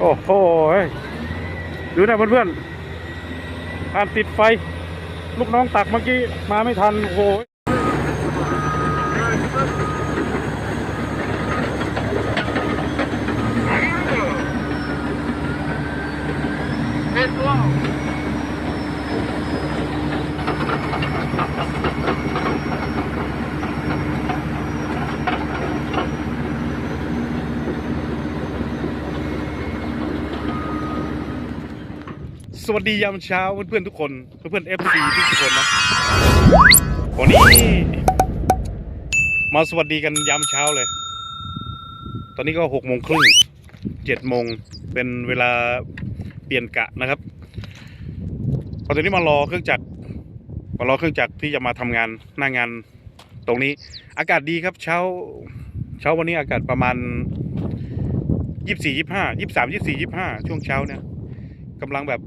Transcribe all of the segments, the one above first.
โอ้โหดูนะเพื่อนๆการติดไฟ ลูกน้องตักเมื่อกี้มาไม่ทัน โอ้โห สวัสดียามเช้าเพื่อนๆทุกคนเพื่อนๆ FC ทุกคนนะวันนี้ มาสวัสดีกันยามเช้าเลย ตอนนี้ก็หกโมงครึ่งเจ็ดโมงเป็นเวลาเปลี่ยนกะนะครับพอตอนนี้มารอเครื่องจักรมารอเครื่องจักรที่จะมาทำงานหน้างานตรงนี้ อากาศดีครับ เช้า เช้าวันนี้อากาศประมาณยี่สิบสี่ยี่ห้ายี่สามยี่สี่ยี่ห้าช่วงเช้าเนี่ยกำลังแบบ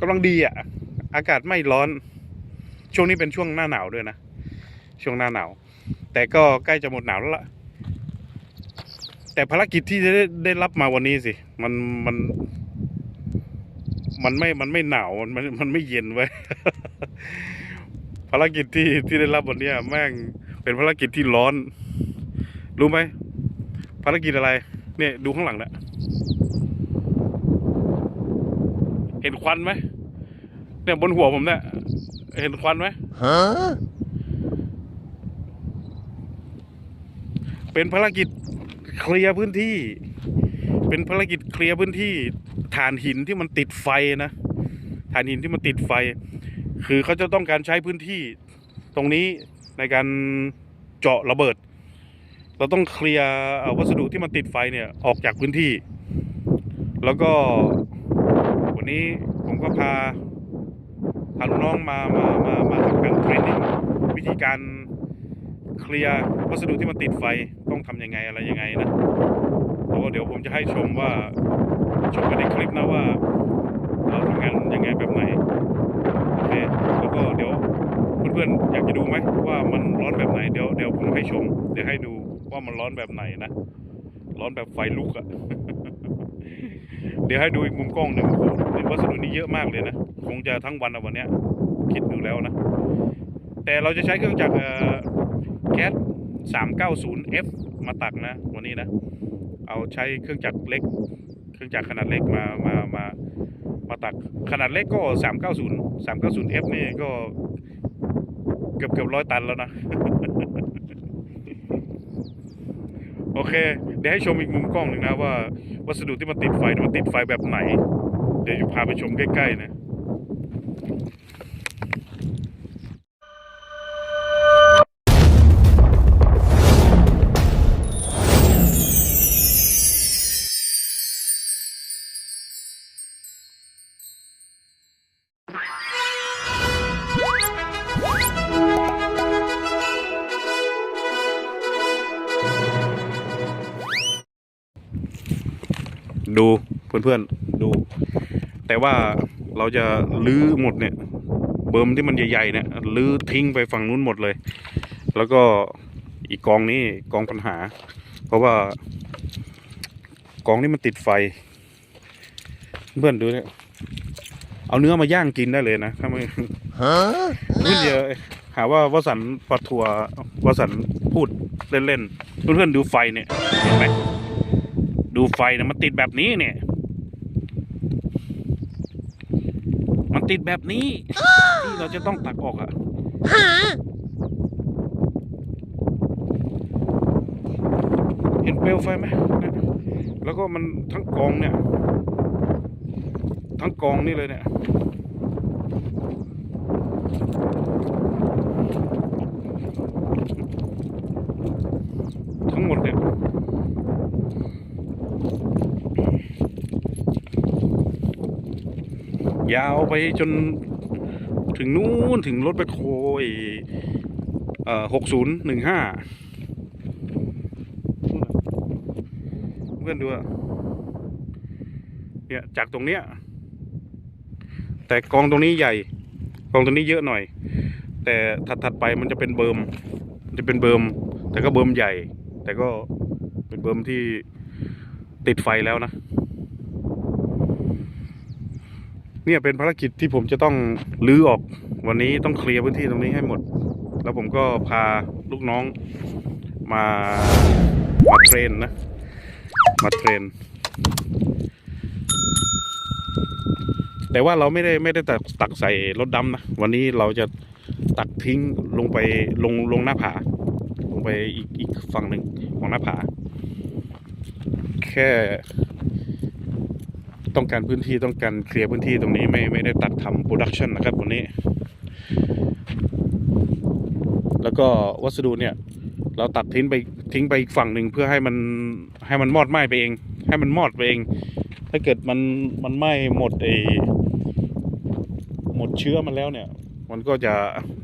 กำลังดีอะ อากาศไม่ร้อน ช่วงนี้เป็นช่วงหน้าหนาวด้วยนะ ช่วงหน้าหนาว แต่ก็ใกล้จะหมดหนาวแล้วล่ะ แต่ภารกิจที่ได้ได้รับมาวันนี้สิ มันมัน มันไม่ มันไม่หนาว มันมันมันไม่เย็นไว้ยภารกิจที่ที่ได้รับวันนี้แม่งเป็นภารกิจที่ร้อน รู้ไหมภารกิจอะไร เนี่ยดูข้างหลังเนะ เห็นควันไหมเนี่ยบนหัวผมเนี่ยเห็นควันไหม Huh? เป็นภารกิจเคลียร์พื้นที่ เป็นภารกิจเคลียร์พื้นที่ฐานหินที่มันติดไฟนะฐานหินที่มันติดไฟ คือเขาจะต้องการใช้พื้นที่ ตรงนี้ในการเจาะระเบิด เราต้องเคลียร์วัสดุที่มันติดไฟเนี่ยออกจากพื้นที่ แล้วก็ วันนี้ผมก็พาพาลูกน้องมามามามาทำการเทรนนิ่งวิธีการเคลียร์วัสดุที่มันติดไฟต้องทำยังไงอะไรยังไงนะแล้วก็เดี๋ยวผมจะให้ชมว่าชมกันในคลิปนะว่า เราทำงานยังไงแบบไหนโอเคแล้วก็เดี๋ยวเพื่อนๆอยากจะดูไหมว่ามันร้อนแบบไหนเดี๋ยวเดี๋ยวผมให้ชม เดี๋ยวให้ดูว่ามันร้อนแบบไหนนะ ร้อนแบบไฟลุกอะ เดี๋ยวให้ดูอีกมุมกล้องหนึ่งเห็นวัสดุนี้เยอะมากเลยนะ คงจะทั้งวันอะวันเนี้ยคิดดูแล้วนะ แต่เราจะใช้เครื่องจักรเอ่อแคท 390F มาตักนะ วันนี้นะ เอาใช้เครื่องจักรเล็ก เครื่องจักรขนาดเล็กมามามามาตักขนาดเล็กก็ 390 390F นี่ก็เกือบเกือบร้อยตันแล้วนะ โอเค เดี๋ยวให้ชมอีกมุมกล้องหนึ่งนะว่าวัสดุที่มันติดไฟมันติดไฟแบบไหน เดี๋ยวจะพาไปชมใกล้ๆนะ ดูเพื่อนๆดู แต่ว่าเราจะลื้อหมดเนี่ย เบิร์มที่มันใหญ่ๆเนี่ยลื้อทิ้งไปฝั่งนู้นหมดเลย แล้วก็อีกกองนี้กองปัญหา เพราะว่ากองนี้มันติดไฟ เพื่อนดูเนี่ยเอาเนื้อมาย่างกินได้เลยนะถ้าไม่ Huh? เพื่อนเดียวหาว่าวสันต์ปัดทัวร์วสันต์พูดเล่นๆเพื่อนๆดูไฟเนี่ยเห็นไหม ดูไฟนะมันติดแบบนี้เนี่ย มันติดแบบนี้ ที่เราจะต้องตักออกอะเห็นเปลวไฟไหม แล้วก็มันทั้งกองเนี่ย ทั้งกองนี่เลยเนี่ย ทั้งหมดเนี่ย ยาวไปจนถึงนู้นถึงรถไปโคยเอ่อหกศูนย์หนึ่งห้าเพื่อนดูอะเนี่ยจากตรงเนี้ย แต่กองตรงนี้ใหญ่ กองตรงนี้เยอะหน่อย แต่ถัดๆไปมันจะเป็นเบิร์มจะเป็นเบิร์มแต่ก็เบิร์มใหญ่ แต่ก็เป็นเบิร์มที่ติดไฟแล้วนะ เนี่ยเป็นภารกิจที่ผมจะต้องลื้อออกวันนี้ต้องเคลียร์พื้นที่ตรงนี้ให้หมด แล้วผมก็พาลูกน้องมามาเทรนนะ มาเทรน แต่ว่าเราไม่ได้ไม่ได้ตักตักใส่รถดำนะ วันนี้เราจะตักทิ้งลงไปลงลงหน้าผา ลงไปอีกอีกฝั่งหนึ่งของหน้าผา แค่ ต้องการพื้นที่ต้องการเคลียร์พื้นที่ตรงนี้ไม่ไม่ได้ตัดทำโปรดักชันนะครับวันนี้ แล้วก็วัสดุเนี่ย เราตัดทิ้งไปทิ้งไปอีกฝั่งหนึ่งเพื่อให้มันให้มันมอดไหม้ไปเอง ให้มันมอดไปเอง ถ้าเกิดมันมันไหม้หมดไอหมดเชื้อมันแล้วเนี่ย มันก็จะ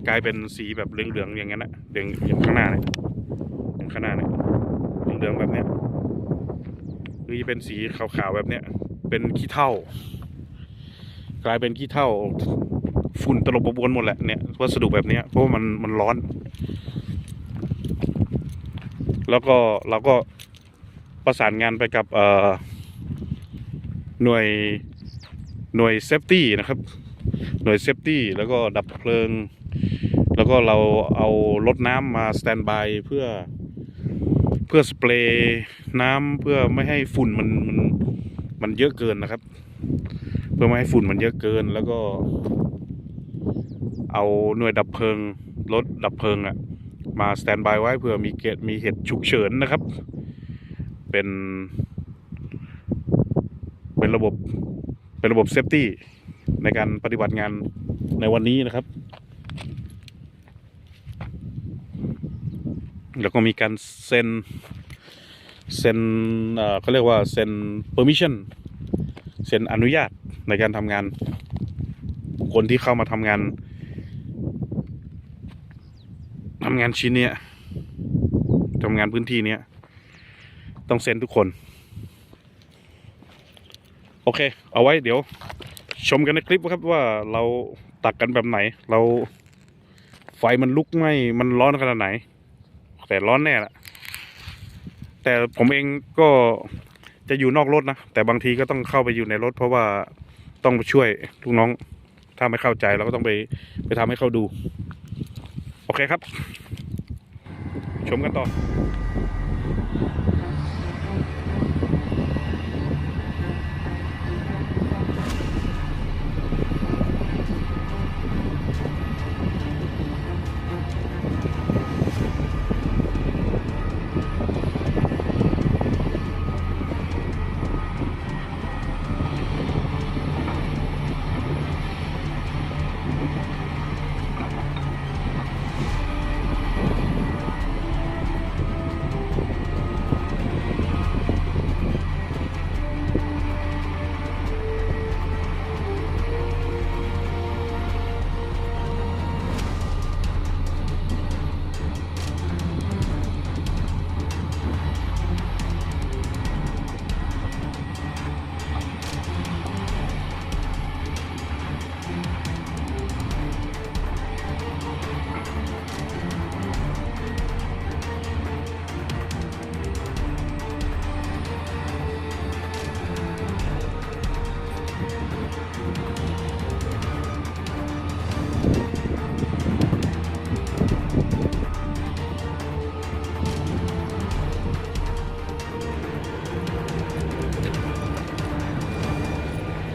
กลายเป็นสีแบบเหลืองๆอย่างนั้นนะเหลืองอย่างข้างหน้าเนี่ยอย่างข้างหน้าเนี่ยเหลืองๆแบบเนี้ยหรือจะเป็นสีขาวๆแบบเนี้ย เป็นขี้เถ้ากลายเป็นขี้เถ้าฝุ่นตลบอบวนหมดแหละเนี่ยวัสดุแบบนี้เพราะว่ามันมันร้อน แล้วก็เราก็ประสานงานไปกับหน่วยหน่วยเซฟตี้นะครับ หน่วยเซฟตี้แล้วก็ดับเพลิง แล้วก็เราเอารถน้ำมาสแตนบายเพื่อเพื่อสเปรย์น้ำเพื่อไม่ให้ฝุ่นมันมัน มันเยอะเกินนะครับ เพื่อไม่ให้ฝุ่นมันเยอะเกินแล้วก็ เอาหน่วยดับเพลิงรถดับเพลิงอะมาสแตนบายไว้เผื่อมีเกตมีเหตุฉุกเฉินนะครับ เป็น เป็นระบบ เป็นระบบเซฟตี้ในการปฏิบัติงานในวันนี้นะครับ แล้วก็มีการเซ็น เซ็นเขาเรียกว่าเซ็น permission เซ็นอนุญาตในการทำงาน คนที่เข้ามาทำงานทำงานชิ้นเนี้ยทำงานพื้นที่เนี้ยต้องเซ็นทุกคน โอเค เอาไว้เดี๋ยว ชมกันในคลิปครับว่าเราตักกันแบบไหน เราไฟมันลุกไหมมันร้อนขนาดไหน แต่ร้อนแน่ละ แต่ผมเองก็จะอยู่นอกรถนะ แต่บางทีก็ต้องเข้าไปอยู่ในรถ เพราะว่าต้องไปช่วยลูกน้อง ถ้าไม่เข้าใจเราก็ต้องไปไปทำให้เขาดู โอเคครับ ชมกันต่อ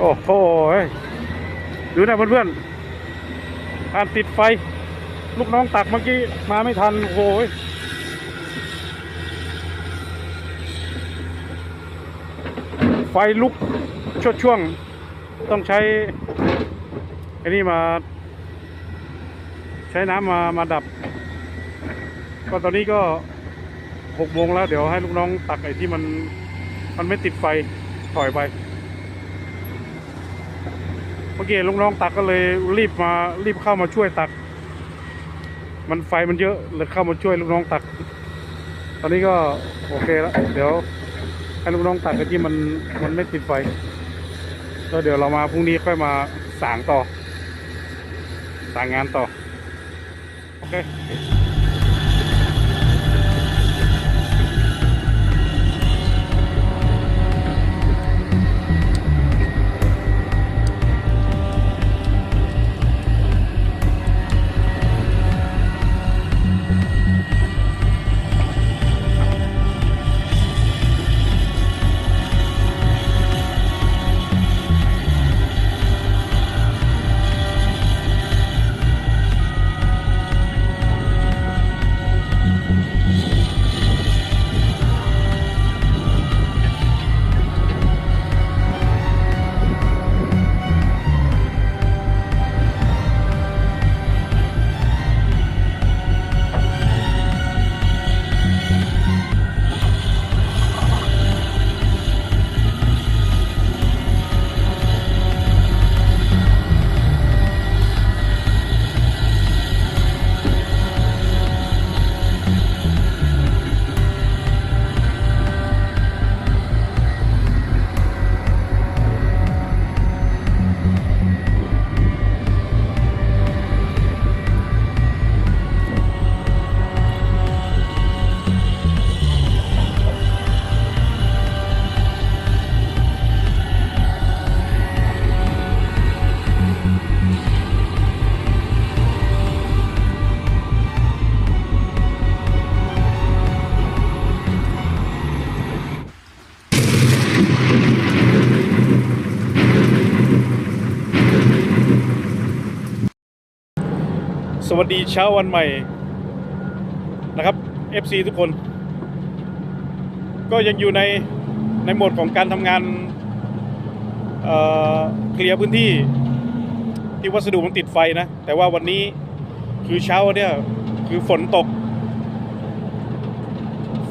อ้โหดูนะเพื่อนๆการติดไฟ ลูกน้องตักเมื่อกี้ มาไม่ทัน โอ้โหไฟลุกชดช่วง ต้องใช้ไอ้นี่มา ใช้น้ำมามาดับ ก็ตอนนี้ก็หกโมงแล้ว เดี๋ยวให้ลูกน้องตักไอ้ที่มัน มันไม่ติดไฟถอยไป มื่อกี้ลูกน้องตักก็เลยรีบมารีบเข้ามาช่วยตัก มันไฟมันเยอะเลยเข้ามาช่วยลูกน้องตัก ตอนนี้ก็โอเคแล้วเดี๋ยวให้ลูกน้องตักที่มันมันไม่ติดไฟแล้วเดี๋ยวเรามาพรุ่งนี้ค่อยมาสางต่อสางงานต่อโอเค สวัสดีเช้าวันใหม่นะครับ FC ทุกคน ก็ยังอยู่ในในโหมดของการทำงานเอ่อเคลียร์พื้นที่ที่วัสดุมันติดไฟนะ แต่ว่าวันนี้คือเช้าเนี่ยคือฝนตก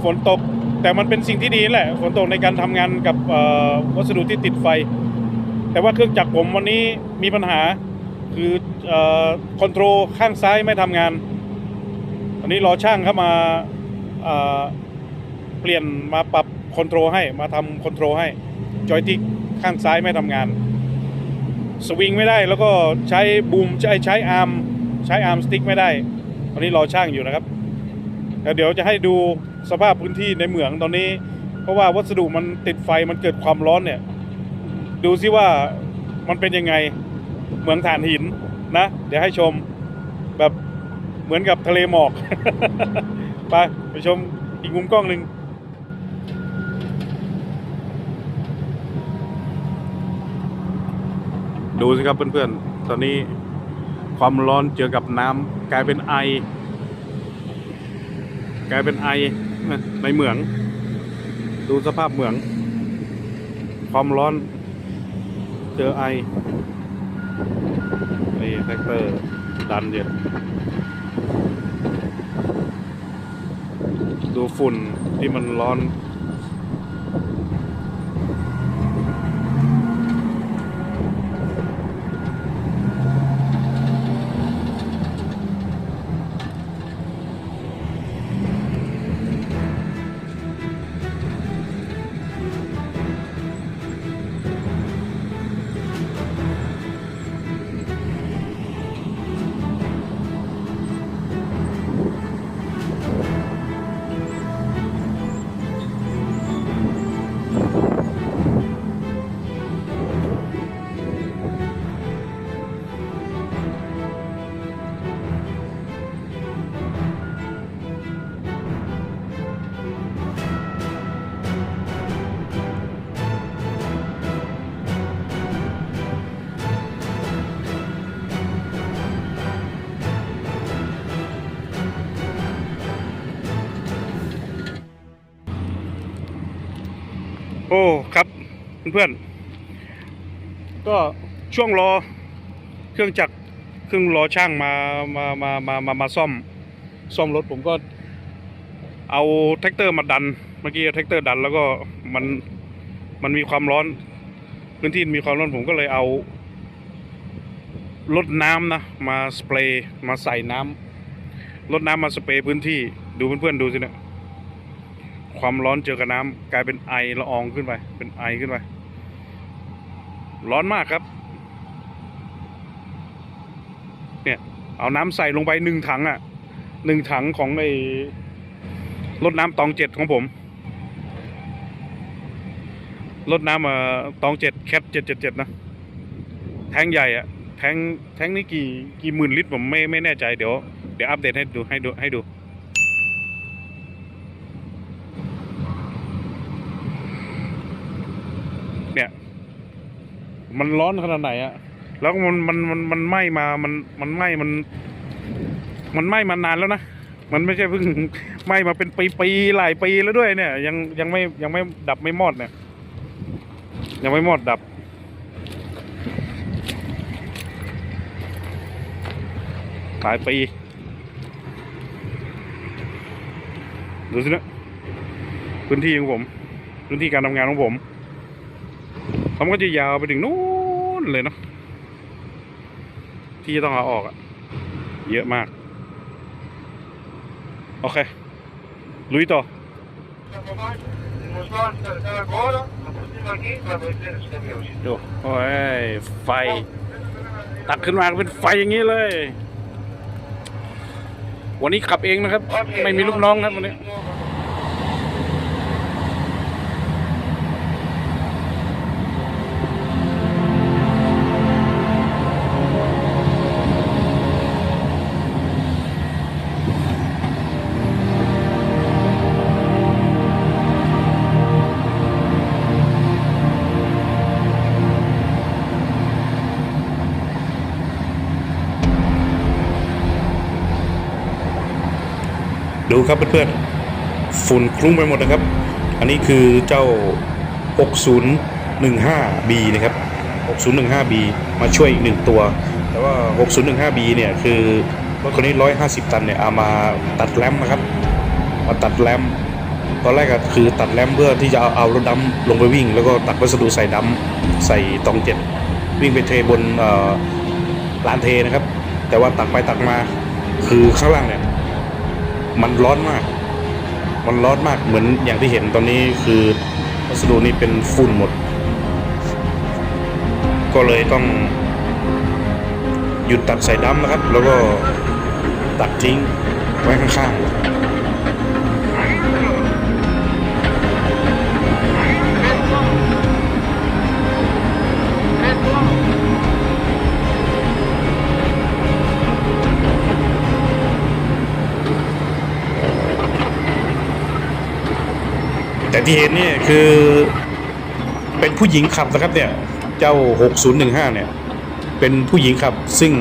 ฝนตกแต่มันเป็นสิ่งที่ดีแหละ ฝนตกในการทำงานกับวัสดุที่ติดไฟ แต่ว่าเครื่องจักรผมวันนี้มีปัญหา คือคอนโทรลข้างซ้ายไม่ทำงาน อันนี้รอช่างเข้ามาเปลี่ยนมาปรับคอนโทรลให้มาทำคอนโทรลให้ จอยที่ข้างซ้ายไม่ทำงาน สวิงไม่ได้แล้วก็ใช้บูมใช้ใช้อาร์มใช้อาร์มสติ๊กไม่ได้ อันนี้รอช่างอยู่นะครับแล้วเดี๋ยวจะให้ดูสภาพพื้นที่ในเหมืองตอนนี้ เพราะว่าวัสดุมันติดไฟมันเกิดความร้อนเนี่ย ดูซิว่ามันเป็นยังไง เหมืองถ่านหินนะ เดี๋ยวให้ชมแบบเหมือนกับทะเลหมอก ไปไปชมอีกมุมกล้องหนึ่งดูสิครับเพื่อนๆ ตอนนี้ความร้อนเจอกับน้ำกลายเป็นไอ กลายเป็นไอในเหมือง ดูสภาพเหมือง ความร้อนเจอไอ นี่แท็กเตอร์ดันเยอะดูฝุ่นที่มันร้อน อ้ครับเพื่อนๆก็ช่วงรอเครื่องจักรเครื่องรอช่างมามามามามามาซ่อมซ่อมรถผมก็เอาแท็กเตอร์มาดันเมื่อกี้แท็กเตอร์ดันแล้วก็มันมันมีความร้อน พื้นที่มีความร้อนผมก็เลยเอารถน้ำนะมาสเปรย์มาใส่น้ำรถน้ำมาสเปรย์พื้นที่ดูเพื่อนๆดูสิเนะ ความร้อนเจอกับน้ำกลายเป็นไอละอองขึ้นไป เป็นไอขึ้นไป ร้อนมากครับ เนี่ยเอาน้ำใส่ลงไปหนึ่งถังอะหนึ่งถังของไอ้รถน้ำตองเจ็ดของผมรถน้ำเอ่อตองเจ็ดแคทเจ็ดเจ็ดเจ็ดนะ แทงใหญ่อะแทงแทงนี่กี่กี่หมื่นลิตรผมไม่ไม่แน่ใจเดี๋ยวเดี๋ยวอัปเดตให้ดูให้ดูให้ดู เนี่ย มันร้อนขนาดไหนอะแล้วมันมันมันมันไหม้มา มันมันไหม้มัน มันไหม้มานานแล้วนะ มันไม่ใช่เพิ่งไหม้มาเป็นปีปีๆหลายปีแล้วด้วยเนี่ย ยังยังไม่ยังไม่ดับไม่มอดเนี่ย ยังไม่มอดดับ หลายปี ดูสินะพื้นที่ของผม พื้นที่การทำงานของผม ผมก็จะยาวไปถึงนู้นเลยเนาะที่จะต้องเอาออกอะเยอะมาก โอเค ลุยต่อดูโอ้ย ไฟ ตัดขึ้นมาเป็นไฟอย่างนี้เลย วันนี้ขับเองนะครับ ไม่มีลูกน้องครับวันนี้ ครับเพื่อนๆฝุ่นคลุ้งไปหมดนะครับ อันนี้คือเจ้า 6015B นะครับ 6015B มาช่วยอีกหนึ่งตัว แต่ว่า 6015B เนี่ยคือรถคนนี้ 150 ตันเนี่ยเอามาตัดแรมนะครับ มาตัดแรมตอนแรกอะคือตัดแรมเพื่อที่จะเอาเอารถดำลงไปวิ่ง แล้วก็ตัดวัสดุใส่ดำใส่ตองเจ็ดวิ่งไปเทบนลานเทนะครับ แต่ว่าตักไปตักมาคือข้างล่างเนี่ย มันร้อนมาก มันร้อนมากเหมือนอย่างที่เห็นตอนนี้คือวัสดุนี้เป็นฝุ่นหมด ก็เลยต้องหยุดตัดใส่ดำนะครับ แล้วก็ตัดทิ้งไว้ข้างๆ แต่ที่เห็นนี่คือ เป็นผู้หญิงขับนะครับเนี่ย เจ้า 6015 เนี่ย เป็นผู้หญิงขับ ซึ่ง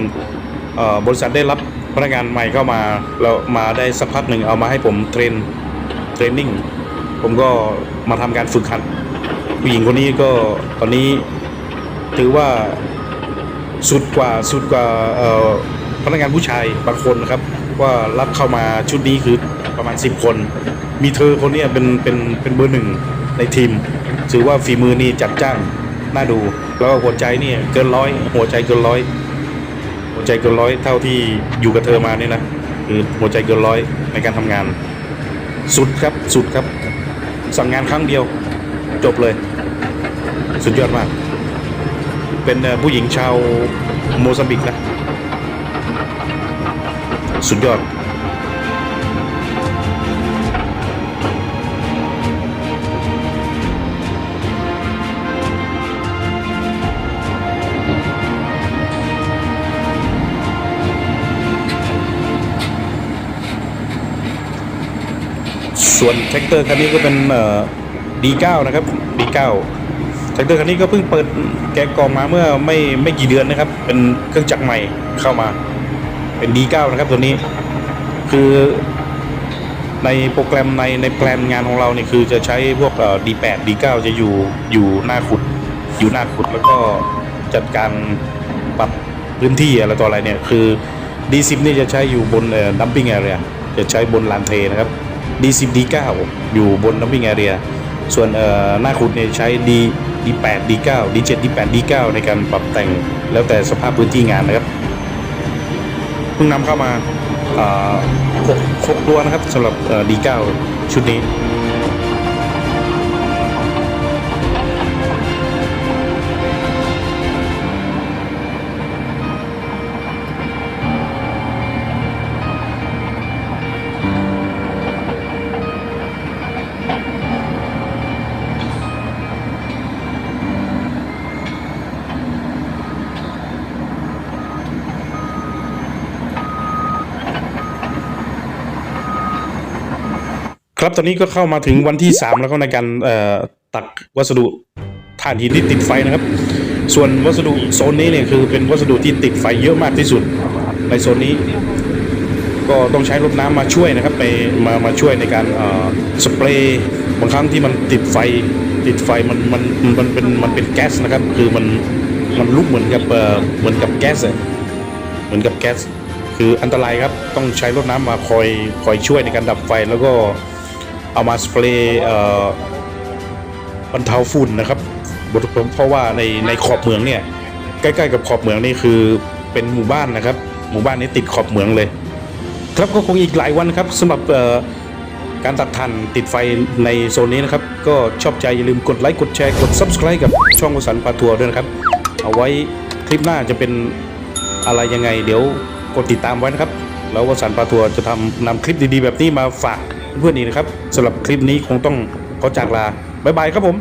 บริษัทได้รับพนักงานใหม่เข้ามาเรามาได้สักพักหนึ่งเอามาให้ผมเทรนเทรนนิ่งผมก็มาทำการฝึกหัดผู้หญิงคนนี้ก็ตอนนี้ถือว่าสุดกว่าสุดกว่าพนักงานผู้ชายบางคนนะครับ ว่ารับเข้ามาชุดนี้คือประมาณ 10 คน มีเธอคนนี้เป็นเป็นเป็นเบอร์หนึ่งในทีมถือว่าฝีมือนี่จัดจ้านน่าดู แล้วหัวใจนี่เกินร้อยหัวใจเกินร้อยหัวใจเกินร้อยเท่าที่อยู่กับเธอมาเนี่ยนะคือหัวใจเกินร้อยในการทำงาน สุดครับสุดครับ สั่งงานครั้งเดียว จบเลย สุดยอดมาก เป็นผู้หญิงชาวโมซัมบิกนะ สุดยอด ส่วนแท็กเตอร์คันนี้ก็เป็นเอ่อ D9 นะครับ D9 แท็กเตอร์คันนี้ก็เพิ่งเปิดแกะกล่องมาเมื่อไม่ไม่กี่เดือนนะครับ เป็นเครื่องจักรใหม่เข้ามา เป็น D9 นะครับตัวนี้ คือในโปรแกรมในในแปลนงานของเราเนี่ยคือจะใช้พวกเอ่อ D8 D9 จะอยู่อยู่หน้าขุด อยู่หน้าขุดแล้วก็จัดการปรับพื้นที่อะไรต่ออะไรเนี่ยคือ D10 นี่จะใช้อยู่บนเอ่อ dumping area จะใช้บนลานเทนะครับ D10 D9 อยู่บนน้ำวิ่งแอเรีย ส่วนหน้าขุดเนี่ยใช้ D D8 D9 D7 D8 D9 ในการปรับแต่งแล้วแต่สภาพพื้นที่งานนะครับเพิ่งนำเข้ามาเอ่อหกหกตัวนะครับสำหรับ D9 ชุดนี้ ครับตอนนี้ก็เข้ามาถึงวันที่ 3 แล้วก็ในการเอ่อตักวัสดุถ่านหินที่ติดไฟนะครับ ส่วนวัสดุโซนนี้เนี่ยคือเป็นวัสดุที่ติดไฟเยอะมากที่สุดในโซนนี้ ก็ต้องใช้รถน้ำมาช่วยนะครับไปมามาช่วยในการเอ่อสเปรย์บางครั้งที่มันติดไฟติดไฟมันมันมันเป็นมันเป็นแก๊สนะครับ คือมันมันลุกเหมือนกับเอ่อเหมือนกับแก๊สเหมือนกับแก๊สคืออันตรายครับต้องใช้รถน้ำมาคอยคอยช่วยในการดับไฟแล้วก็ เอามาสเปรย์บรรเทาฝุ่นนะครับเพราะว่าในในขอบเหมืองเนี่ยใกล้ๆกับขอบเหมืองนี่คือเป็นหมู่บ้านนะครับ หมู่บ้านนี้ติดขอบเหมืองเลย ครับก็คงอีกหลายวันครับสำหรับการตัดทันติดไฟในโซนนี้นะครับ ก็ชอบใจอย่าลืมกดไลค์กดแชร์กด Subscribe กับช่องวสันพาทัวร์ด้วยนะครับ เอาไว้คลิปหน้าจะเป็นอะไรยังไง เดี๋ยวกดติดตามไว้นะครับ แล้ววสันพาทัวร์จะทำนำคลิปดีๆ แบบนี้มาฝาก เพื่อนๆอีกนะครับสำหรับคลิปนี้คงต้องขอจากลาบ๊ายบายครับผม